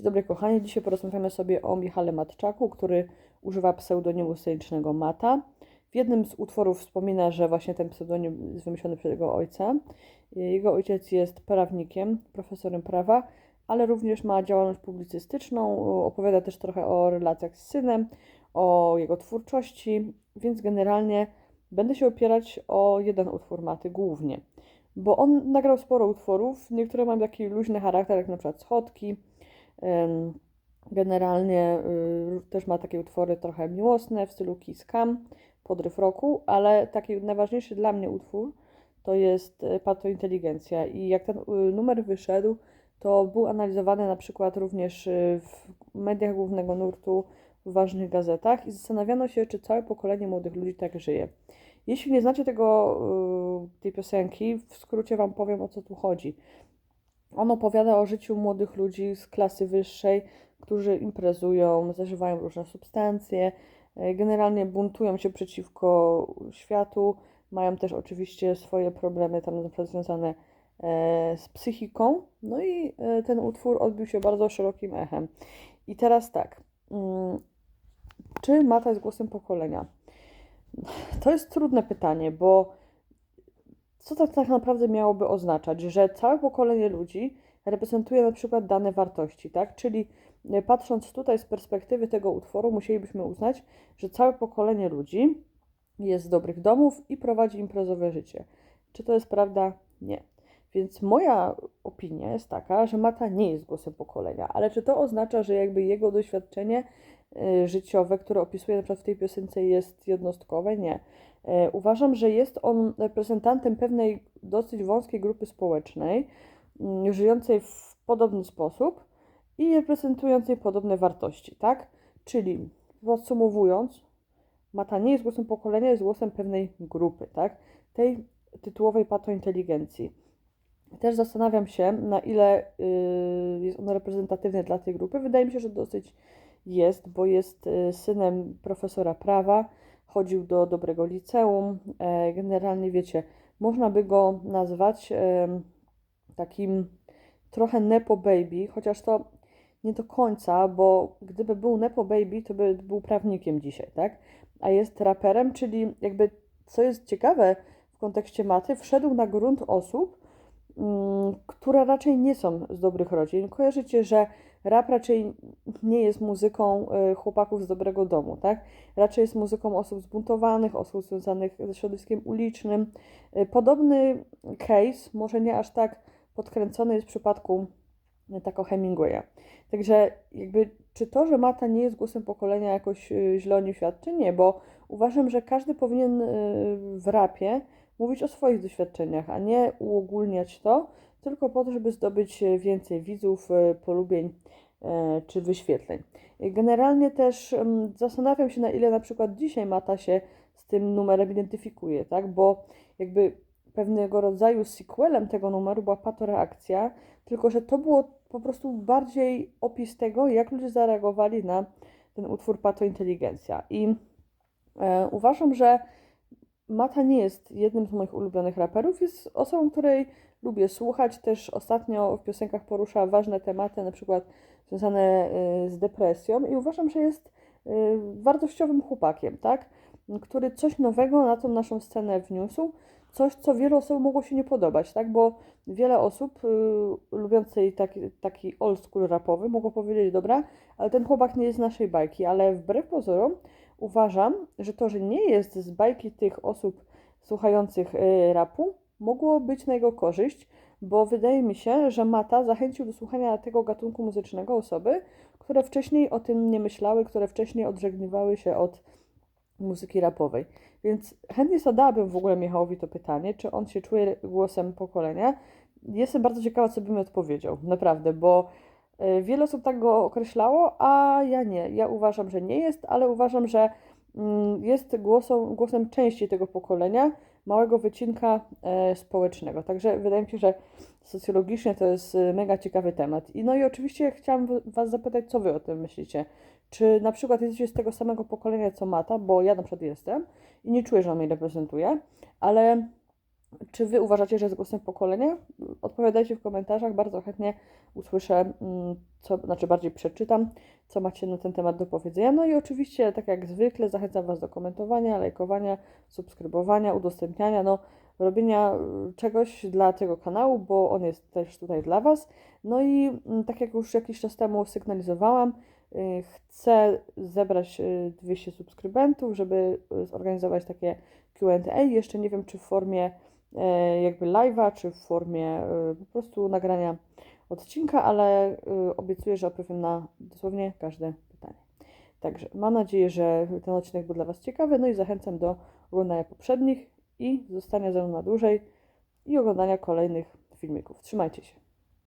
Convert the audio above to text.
Dzień dobry kochani, dzisiaj porozmawiamy sobie o Michale Matczaku, który używa pseudonimu scenicznego Mata. W jednym z utworów wspomina, że właśnie ten pseudonim jest wymyślony przez jego ojca. Jego ojciec jest prawnikiem, profesorem prawa, ale również ma działalność publicystyczną, opowiada też trochę o relacjach z synem, o jego twórczości, więc generalnie będę się opierać o jeden utwór Maty głównie, bo on nagrał sporo utworów, niektóre mają taki luźny charakter, jak na przykład Schodki, Generalnie y, też ma takie utwory trochę miłosne w stylu Kiss Cam, podryw roku, ale taki najważniejszy dla mnie utwór to jest y, Pato Inteligencja i jak ten y, numer wyszedł, to był analizowany na przykład również w mediach głównego nurtu, w ważnych gazetach i zastanawiano się, czy całe pokolenie młodych ludzi tak żyje. Jeśli nie znacie tego, tej piosenki, w skrócie Wam powiem o co tu chodzi. On opowiada o życiu młodych ludzi z klasy wyższej, którzy imprezują, zażywają różne substancje, e, generalnie buntują się przeciwko światu, mają też oczywiście swoje problemy tam na przykład związane e, z psychiką. No i e, ten utwór odbił się bardzo szerokim echem. I teraz tak, mm, czy Mata jest głosem pokolenia? To jest trudne pytanie, bo co to tak naprawdę miałoby oznaczać? Że całe pokolenie ludzi reprezentuje na przykład dane wartości, tak? Czyli e, patrząc tutaj z perspektywy tego utworu, musielibyśmy uznać, że całe pokolenie ludzi jest z dobrych domów i prowadzi imprezowe życie. Czy to jest prawda? Nie. Więc moja opinia jest taka, że Mata nie jest głosem pokolenia, ale czy to oznacza, że jakby jego doświadczenie życiowe, które opisuje na przykład w tej piosence jest jednostkowe? Nie. Y, uważam, że jest on reprezentantem pewnej dosyć wąskiej grupy społecznej, y, żyjącej w podobny sposób i reprezentującej podobne wartości, tak? Czyli podsumowując, Mata nie jest głosem pokolenia, jest głosem pewnej grupy, tak? Tej tytułowej patointeligencji. Też zastanawiam się, na ile y, jest on reprezentatywny dla tej grupy. Wydaje mi się, że dosyć jest, bo jest y, synem profesora prawa, chodził do dobrego liceum. E, generalnie wiecie, można by go nazwać takim trochę Nepo Baby, chociaż to nie do końca, bo gdyby był Nepo Baby, to by był prawnikiem dzisiaj, tak? A jest raperem, czyli jakby, co jest ciekawe w kontekście maty, wszedł na grunt osób, Mm, które raczej nie są z dobrych rodzin. Kojarzycie, że rap raczej nie jest muzyką y, chłopaków z dobrego domu, tak? Raczej jest muzyką osób zbuntowanych, osób związanych ze środowiskiem ulicznym. Y, podobny case, może nie aż tak podkręcony jest w przypadku y, tako Hemingwaya. Także jakby, czy to, że Mata nie jest głosem pokolenia jakoś źle o nim świadczy? Nie, bo uważam, że każdy powinien w rapie mówić o swoich doświadczeniach, a nie uogólniać to, tylko po to, żeby zdobyć e, więcej widzów, e, polubień e, czy wyświetleń. Generalnie też zastanawiam się, na ile na przykład dzisiaj Mata się z tym numerem identyfikuje, tak? Bo jakby pewnego rodzaju sequelem tego numeru była patoreakcja, tylko że to było po prostu bardziej opis tego, jak ludzie zareagowali na ten utwór Patointeligencja. I e, uważam, że Mata nie jest jednym z moich ulubionych raperów, jest osobą, której lubię słuchać. Też ostatnio w piosenkach porusza ważne tematy, na przykład związane y, z depresją i uważam, że jest y, wartościowym chłopakiem, tak? Który coś nowego na tą naszą scenę wniósł, coś, co wielu osobom mogło się nie podobać, tak? Bo wiele osób y, lubiącej taki, taki old school rapowy mogło powiedzieć, dobra, ale ten chłopak nie jest z naszej bajki, ale wbrew pozorom Uważam, że to, że nie jest z bajki tych osób słuchających y, rapu, mogło być na jego korzyść, bo wydaje mi się, że Mata zachęcił do słuchania tego gatunku muzycznego osoby, które wcześniej o tym nie myślały, które wcześniej odżegnywały się od muzyki rapowej. Więc chętnie zadałabym w ogóle Michałowi to pytanie, czy on się czuje głosem pokolenia. Jestem bardzo ciekawa, co by mi odpowiedział, naprawdę, bo wiele osób tak go określało, a ja nie. Ja uważam, że nie jest, ale uważam, że mm, jest głosem, głosem części tego pokolenia, małego wycinka e, społecznego. Także wydaje mi się, że socjologicznie to jest e, mega ciekawy temat. I no i oczywiście chciałam Was zapytać, co Wy o tym myślicie. Czy na przykład jesteście z tego samego pokolenia co Mata, bo ja na przykład jestem i nie czuję, że on mnie reprezentuje, ale Czy Wy uważacie, że jest głosem pokolenia? Odpowiadajcie w komentarzach, bardzo chętnie usłyszę, mm, co, znaczy bardziej przeczytam, co macie na ten temat do powiedzenia. No i oczywiście, tak jak zwykle, zachęcam Was do komentowania, lajkowania, subskrybowania, udostępniania, no robienia y, czegoś dla tego kanału, bo on jest też tutaj dla Was. No i mm, tak jak już jakiś czas temu sygnalizowałam, y, chcę zebrać y, 200 subskrybentów, żeby y, zorganizować takie Q&A. Jeszcze nie wiem, czy w formie jakby live'a, czy w formie e, po prostu nagrania odcinka, ale e, obiecuję, że odpowiem na dosłownie każde pytanie. Także mam nadzieję, że ten odcinek był dla Was ciekawy, no i zachęcam do oglądania poprzednich i zostania ze mną na dłużej i oglądania kolejnych filmików. Trzymajcie się.